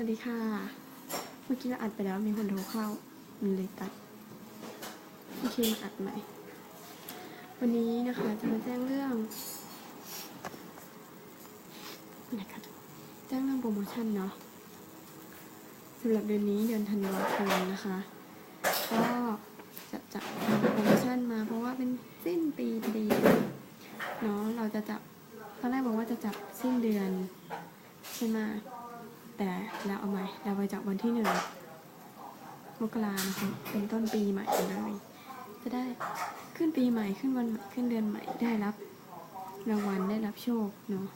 วัสดีค่ะ เมื่อกี้เราอัดไปแล้วมีคนโทรเข้า มันเลยตัด โอเคมาอัดใหม่ วันนี้นะคะจะมาแจ้งเรื่องอะไรกันแจ้งเรื่องโปรโมชั่นเนาะสำหรับเดือนนี้เดือนธันวาคมนะคะ ก็จะจัดโปรโมชั่นมาเพราะว่าเป็นสิ้นปีพอดีเนาะเราจะจับตอนแรกบอกว่าจะจับสิ้นเดือนใช่ไหม แต่เราเอาใหม่เราไปจากวันที่หนึ่งมกรานะคะเป็นต้นปีใหม่เลยจะได้ขึ้นปีใหม่ขึ้นวันขึ้นเดือนใหม่ได้รับรางวัลได้รับโชคเนาะ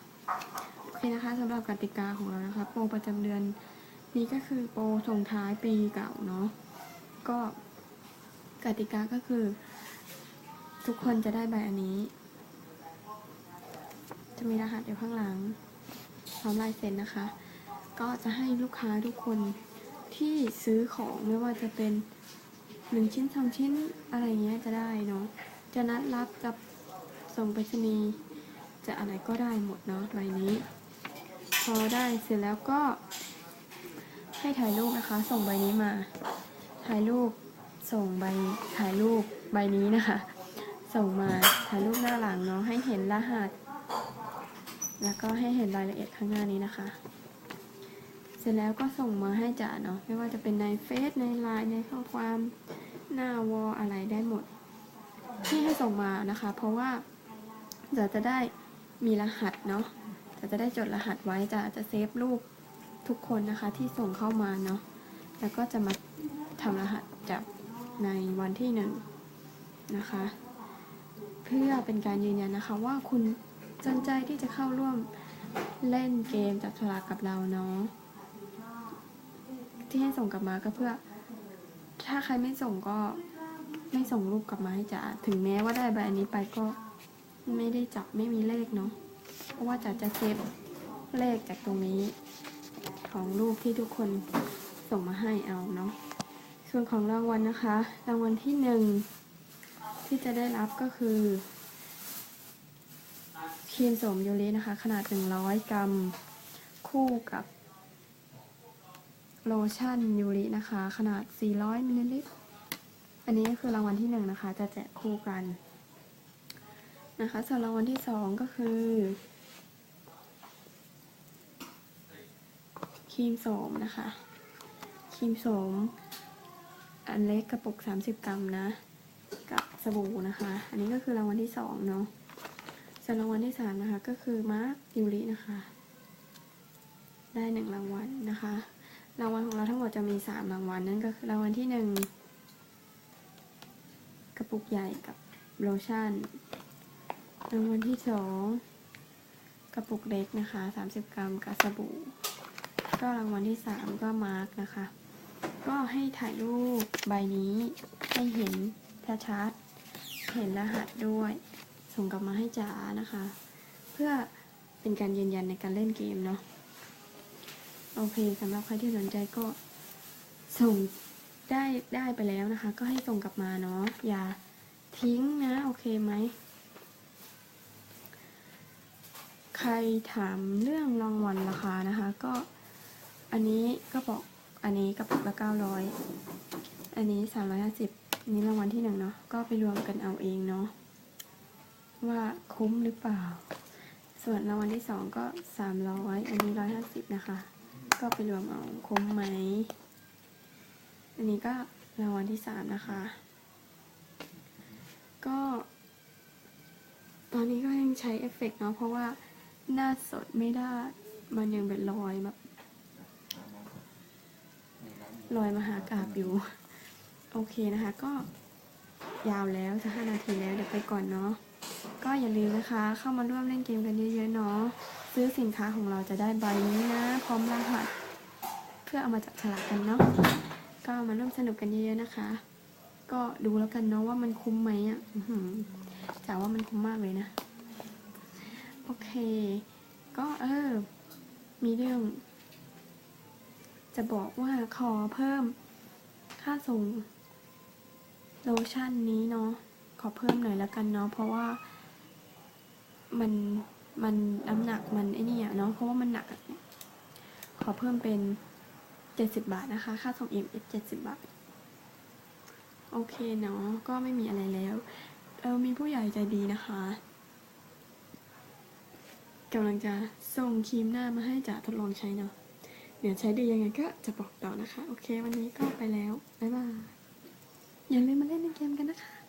โอเคนะคะสำหรับกติกาของเรานะคะ โปรประจำเดือนนี้ก็คือโปรส่งท้ายปีเก่าเนาะก็กติกาก็คือ ทุกคนจะได้ใบอันนี้ จะมีรหัสอยู่ข้างหลังพร้อมลายเซ็นนะคะ ก็จะให้ลูกค้าทุกคนที่ซื้อของไม่ว่าจะเป็นหนึ่งชิ้นสองชิ้นอะไรเงี้ยจะได้เนาะจะนัดรับกับส่งไปรษณีย์จะอะไรก็ได้หมดเนาะใบนี้ พอได้เสร็จแล้วก็ ให้ถ่ายรูปนะคะ ส่งใบนี้มา ถ่ายรูปส่งใบถ่ายรูปใบนี้นะคะ ส่งมาถ่ายรูปหน้าหลังเนาะให้เห็นรหัส แล้วก็ให้เห็นรายละเอียดข้างหน้านี้นะคะ เสร็จแล้วก็ส่งมาให้จ่าเนาะไม่ว่าจะเป็นในเฟซในไลน์ในข้อความหน้าวออะไรได้หมด ที่ให้ส่งมานะคะ เพราะว่าจะจะได้มีรหัสเนาะจะจะได้จดรหัสไว้จะจะเซฟรูปทุกคนนะคะที่ส่งเข้ามาเนาะแล้วก็จะมาทำรหัสจับในวันที่หนึ่งนะคะ เพื่อเป็นการยืนยันนะคะว่าคุณสนใจที่จะเข้าร่วมเล่นเกมจับฉลากกับเราเนาะ ที่ให้ส่งกลับมาก็เพื่อ ถ้าใครไม่ส่งก็ไม่ส่งรูปกลับมาให้จ๋าถึงแม้ว่าได้ใบอันนี้ไปก็ไม่ได้จับไม่มีเลขเนาะเพราะว่าจ๋าจะเซฟเลขจากตรงนี้ ของรูปที่ทุกคนส่งมาให้เอาเนาะส่วนของรางวัลนะคะ รางวัลที่หนึ่งที่จะได้รับก็คือครีมโสมโยูรินะคะ ขนาด 100 กรัม คู่กับ โลชั่นยูรินะคะ ขนาด 400มิลลิลิตร อันนี้ก็คือรางวัลที่หนึ่งนะคะ จะแจกคู่กัน นะคะส่วนรางวัลที่สองก็คือครีมโสมนะคะ ครีมโสม อันเล็กกระปุก 30 กรัมนะ กับสบู่นะคะ อันนี้ก็คือรางวัลที่สองเนาะส่วนรางวัลที่สามนะคะ ก็คือมาร์คยูรินะคะ ได้หนึ่งรางวัลนะคะ รางวัลของเราทั้งหมดจะมีสามรางวัลนั่นก็คือรางวัลที่หนึ่งกระปุกใหญ่กับโลชั่น รางวัลที่สองกระปุกเล็กนะคะสามสิบกรัมกับสบู่ ก็รางวัลที่สามก็มาร์กนะคะ ก็ให้ถ่ายรูปใบนี้ให้เห็นชัดๆเห็นรหัสด้วย ส่งกลับมาให้จ๋านะคะ เพื่อเป็นการยืนยันในการเล่นเกมเนาะ โอเคสำหรับใครที่สนใจก็ส่งได้ได้ไปแล้วนะคะ ก็ให้ส่งกลับมาเนาะอย่าทิ้งนะ โอเคไหม ใครถามเรื่องรางวัลราคานะคะ ก็อันนี้ก็บอกอันนี้กระปุกละเก้าร้อยอันนี้สามร้อยห้าสิบอันนี้รางวัลที่หนึ่งเนาะก็ไปรวมกันเอาเองเนาะว่าคุ้มหรือเปล่า ส่วนรางวัลที่สองก็สามร้อยอันนี้ร้อยห้าสิบนะคะ ก็ไปรวมเอาคุ้มไหม อันนี้ก็รางวัลที่สามนะคะ ก็ ตอนนี้ก็ยังใช้เอฟเฟกต์เนาะเพราะว่าหน้าสดไม่ได้ มันยังเป็นรอยแบบรอยมหากราบอยู่ โอเคนะคะ ก็ยาวแล้วจะห้านาทีแล้วเดี๋ยวไปก่อนเนาะก็อย่าลืมนะคะ เข้ามาร่วมเล่นเกมกันเยอะๆเนาะ ซื้อสินค้าของเราจะได้ใบนี้นะ พร้อมรหัส เพื่อเอามาจับฉลากกันเนาะก็มาร่วมสนุกกันเยอะๆนะคะ ก็ดูแล้วกันเนาะว่ามันคุ้มไหมอะอืจ๋าว่ามันคุ้มมากเลยนะ โอเค ก็เออ มีเรื่อง จะบอกว่าขอเพิ่มค่าส่งโลชั่นนี้เนาะขอเพิ่มหน่อยแล้วกันเนาะเพราะว่ามัน มันน้ำหนักมันไอ้นี่อะเนาะเพราะว่ามันหนัก ขอเพิ่มเป็น70บาทนะคะ ค่าส่ง EMS 70บาท โอเคเนาะก็ไม่มีอะไรแล้ว เออมีผู้ใหญ่ใจดีนะคะกำลังจะส่งครีมหน้ามาให้จ๋าทดลองใช้เนาะเดี๋ยวใช้ดียังไงก็จะบอกต่อนะคะ โอเค วันนี้ก็ไปแล้ว บ๊ายบาย อย่าลืมมาเล่นในเกมกันนะคะ